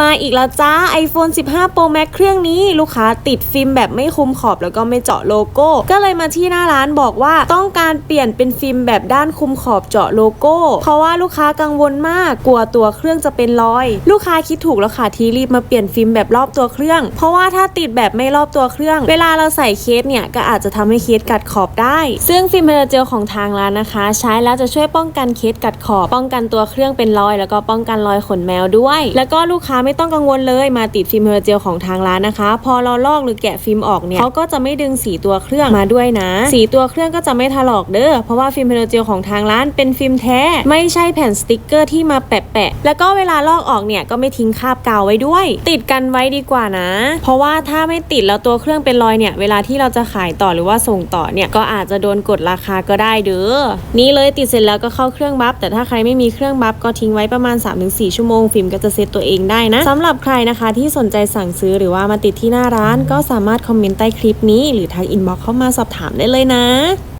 มาอีกแล้วจ้า iPhone 15 Pro Max เครื่องนี้ลูกค้าติดฟิล์มแบบไม่คุมขอบแล้วก็ไม่เจาะโลโก้ ก็เลยมาที่หน้าร้านบอกว่าต้องการเปลี่ยนเป็นฟิล์มแบบด้านคุมขอบเจาะโลโก้ เพราะว่าลูกค้ากังวลมากกลัวตัวเครื่องจะเป็นรอย ลูกค้าคิดถูกแล้วค่ะที่รีบมาเปลี่ยนฟิล์มแบบรอบตัวเครื่อง เพราะว่าถ้าติดแบบไม่รอบตัวเครื่อง เวลาเราใส่เคสเนี่ยก็อาจจะทำให้เคสกัดขอบได้ ซึ่งฟิล์มเฮอร์เจลของทางร้านนะคะ ใช้แล้วจะช่วยป้องกันเคสกัดขอบ ป้องกันตัวเครื่องเป็นรอย แล้วก็ป้องกันรอยขนแมวด้วย แล้วก็ลูกค้าไม่ต้องกังวลเลยมาติดฟิล์มเฮอร์เจลของทางร้านนะคะ พอเราลอกหรือแกะฟิล์มออกเนี่ยเขาก็จะไม่ดึงสีตัวเครื่องมาด้วยนะ สีตัวเครื่องก็จะไม่ถลอกเด้อเพราะว่าฟิล์มเฮอร์เจลของทางร้านเป็นฟิล์มแท้ ไม่ใช่แผ่นสติกเกอร์ที่มาแปะๆแล้วก็เวลาลอกออกเนี่ยก็ไม่ทิ้งคราบกาวไว้ด้วย ติดกันไว้ดีกว่านะ เพราะว่าถ้าไม่ติดแล้วตัวเครื่องเป็นรอยเนี่ยเวลาที่เราจะขายต่อหรือว่าส่งต่อเนี่ยก็อาจจะโดนกดราคาก็ได้เด้อนี่เลยติดเสร็จแล้วก็เข้าเครื่องบัฟแต่ถ้าใครไม่มีเครื่องบัฟก็ทิ้งไว้ประมาณ 3-4 ชั่วโมงฟิล์มก็จะเซตตัวเองได้นะสำหรับใครนะคะที่สนใจสั่งซื้อหรือว่ามาติดที่หน้าร้าน ก็สามารถคอมเมนต์ใต้คลิปนี้หรือทักอินบ็อกเข้ามาสอบถามได้เลยนะ